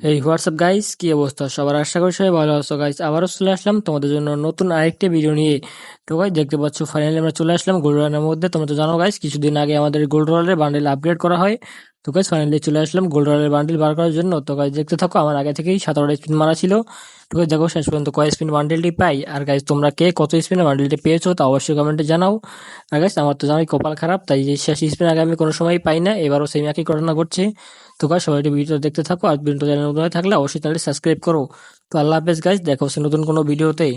এই WhatsApp guys কি অবস্থা? সবার আশা করি সবাই ভালো আছো গাইস আবারও চলে আসলাম তোমাদের জন্য নতুন আরেকটি ভিডিও নিয়ে। তো গাইস দেখতে পাচ্ছ ফাইনালি আমরা চলে আসলাম গোল্ড রানের মধ্যে। তোমরা তো জানো গাইস কিছুদিন আগে আমাদের গোল্ড রলারের বান্ডেল আপগ্রেড করা হয়। তো গাইস ফাইনালি চলে আসলাম গোল্ড রয়ালের বান্ডেল বার করার জন্য। তো গাইস দেখতে থাকো, আমার আগে থেকেই সাতারোটা স্পিন মারা ছিল। তো গাইস দেখো, শেষ পর্যন্ত কয় স্পিন বান্ডেলটি পাই? আর গাইস তোমরা কে কত স্পিনের বান্ডেলটি পেয়েছ তা অবশ্যই কমেন্টে জানাও। আর গাইস আমার তো জানোই কপাল খারাপ, তাই যে শেষ স্পিন আগে আমি কোনো সময় পাই না, এবারও সেই একই ঘটনা ঘটছে। তো গাইস সবাই ভিডিও দেখতে থাকো, আর ভিডিওটা চ্যানেল নতুন থাকলে অবশ্যই চ্যানেলটি সাবস্ক্রাইব করো। তো আল্লাহ হাফেজ গাইস দেখো হচ্ছে নতুন কোনো ভিডিওতে